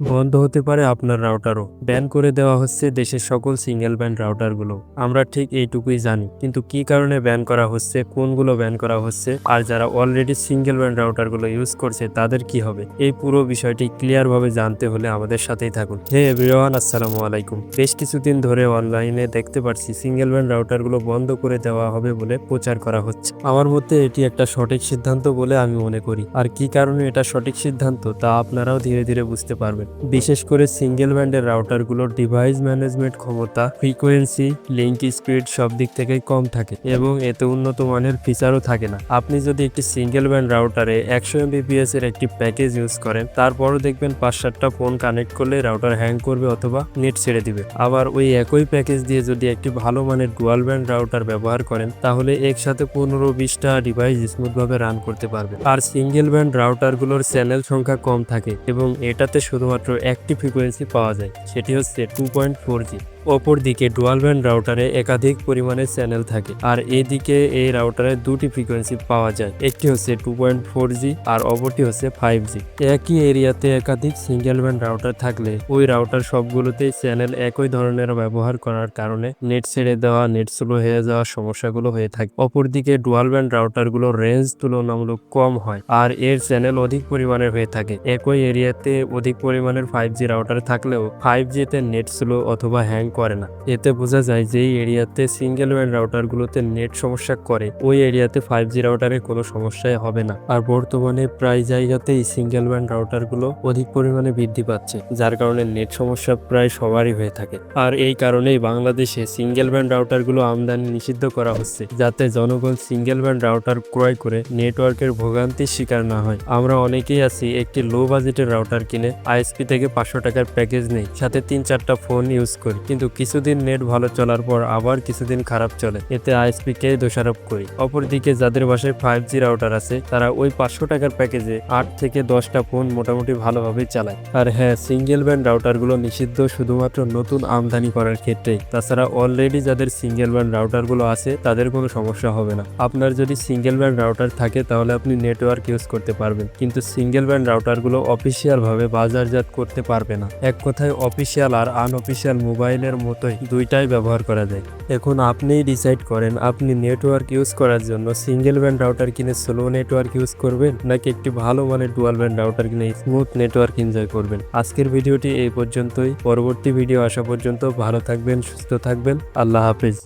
বন্ধ হতে পারে আপনার রাউটারও ব্যান করে দেওয়া হচ্ছে দেশের সকল সিঙ্গেল ব্যান্ড রাউটারগুলো আমরা ঠিক এইটুকুই জানি, কিন্তু কি কারণে ব্যান করা হচ্ছে, কোনগুলো ব্যান করা হচ্ছে, আর যারা অলরেডি সিঙ্গেল ব্যান্ড রাউটারগুলো ইউজ করছে, তাদের কি হবে? এই পুরো বিষয়টি ক্লিয়ার ভাবে জানতে হলে আমাদের সাথেই থাকুন। হে এভরিওয়ান আসসালামু আলাইকুম। বেশ কিছুদিন ধরে অনলাইনে দেখতে পাচ্ছি সিঙ্গেল ব্যান্ড রাউটারগুলো বন্ধ করে দেওয়া হবে বলে প্রচার করা হচ্ছে। আমার মতে এটি একটা সঠিক সিদ্ধান্ত বলে আমি মনে করি। আর কি কারণে এটা সঠিক সিদ্ধান্ত, তা আপনারাও ধীরে ধীরে বুঝতে পারবেন। বিশেষ করে সিঙ্গেল ব্যান্ডের রাউটারগুলোর ডিভাইস ম্যানেজমেন্ট ক্ষমতা ফ্রিকোয়েন্সি লিঙ্ক স্পিড সব দিক থেকেই কম থাকে এবং এতে উন্নত মানের ফিচারও থাকে না। আপনি যদি একটি সিঙ্গেল ব্যান্ড রাউটারে একশো এমবিপিএস এর একটি প্যাকেজ ইউজ করেন, তারপরও দেখবেন পাঁচ সাতটা ফোন কানেক্ট করলে রাউটার হ্যাং করবে অথবা নেট ছেড়ে দিবে। আবার ওই একই প্যাকেজ দিয়ে যদি একটি ভালো মানের ডুয়াল ব্যান্ড রাউটার ব্যবহার করেন, তাহলে একসাথে পনেরো বিশটা ডিভাইস স্মুথভাবে রান করতে পারবে আর সিঙ্গেল ব্যান্ড রাউটারগুলোর চ্যানেল সংখ্যা কম থাকে এবং এটাতে শুধুমাত্র একটি ফ্রিকোয়েন্সি পাওয়া যায় সেটি হচ্ছে টু পয়েন্ট ফোর জি অপরদিকে ডুয়াল ব্যান্ড রাউটারে একাধিক পরিমাণে চ্যানেল থাকে। আর এদিকে এই রাউটারে দুটি ফ্রিকোয়েন্সি পাওয়া যায়। একটি হচ্ছে টু পয়েন্ট ফোর জি আর অপরটি হচ্ছে ফাইভ জি। একই এরিয়াতে একাধিক সিঙ্গেল ব্যান্ড রাউটার থাকলে ওই রাউটার সবগুলোতেই চ্যানেল একই ধরনের ব্যবহার করার কারণে নেট ছেড়ে দেওয়া, নেট স্লো হয়ে যাওয়ার সমস্যাগুলো হয়ে থাকে। অপরদিকে ডুয়াল ব্যান্ড রাউটারগুলোর রেঞ্জ তুলনামূলক কম হয় আর এর চ্যানেল অধিক পরিমাণে হয়ে থাকে। একই এরিয়াতে অধিক পরিমাণের ফাইভ জি রাউটার থাকলেও ফাইভ জিতে নেট স্লো অথবা হ্যাং করে না। এতে বোঝা যায় যে এরিয়াতে সিঙ্গেল ব্যান্ড রাউটারগুলোতে নেট সমস্যা করে। ওই এরিয়াতে ফাইভ জি রাউটারে কোনো সমস্যাই হবে না। আর বর্তমানে প্রায় জায়গাতেই সিঙ্গেল ব্যান্ড রাউটারগুলো অধিক পরিমাণে বৃদ্ধি পাচ্ছে, যার কারণে নেট সমস্যা প্রায় সবারই হয়ে থাকে। আর এই কারণেই বাংলাদেশে সিঙ্গেল ব্যান্ড রাউটারগুলো আমদানি নিষিদ্ধ করা হচ্ছে, যাতে জনগণ সিঙ্গেল ব্যান্ড রাউটার ক্রয় করে নেটওয়ার্কের ভোগান্তির শিকার না হয়। আমরা অনেকেই আছি, একটি লো বাজেটের রাউটার কিনে আইএসপি থেকে পাঁচশো টাকার প্যাকেজ নেই, সাথে তিন চারটা ফোন ইউজ করি। কিন্তু কিছুদিন নেট ভালো চলার পর আবার কিছুদিন খারাপ চলে। এতে আইএসপি কে দোষারোপ করি। অপরদিকে যাদের বাসায় ফাইভ জি রাউটার আছে, তারা ওই পাঁচশো টাকার প্যাকেজে আট থেকে দশটা ফোন মোটামুটি ভালোভাবে চালায়। আর হ্যাঁ সিঙ্গেল ব্যান্ড রাউটারগুলো নিষিদ্ধ শুধুমাত্র নতুন আমদানি করার ক্ষেত্রেই। তাছাড়া অলরেডি যাদের সিঙ্গেল ব্যান্ড রাউটারগুলো আছে, তাদের কোনো সমস্যা হবে না। আপনার যদি সিঙ্গেল ব্যান্ড রাউটার থাকে, তাহলে আপনি নেটওয়ার্ক ইউজ করতে পারবেন। কিন্তু সিঙ্গেল ব্যান্ড রাউটারগুলো অফিসিয়াল ভাবে বাজারজাত করতে পারবে না। এক কথায় অফিসিয়াল আর আনঅফিসিয়াল মোবাইলের মতোই দুইটাই ব্যবহার করা যায়। এখন আপনিই ডিসাইড করেন, আপনি নেটওয়ার্ক ইউজ করার জন্য সিঙ্গেল ব্যান্ড রাউটার কিনে স্লো নেটওয়ার্ক ইউজ করবেন, নাকি একটি ভালো মানের ডুয়াল ব্যান্ড রাউটার কিনে স্মুথ নেটওয়ার্ক এনজয় করবেন। আজকের ভিডিওটি এই পর্যন্তই। পরবর্তী ভিডিও আসা পর্যন্ত ভালো থাকবেন, সুস্থ থাকবেন। আল্লাহ হাফিজ।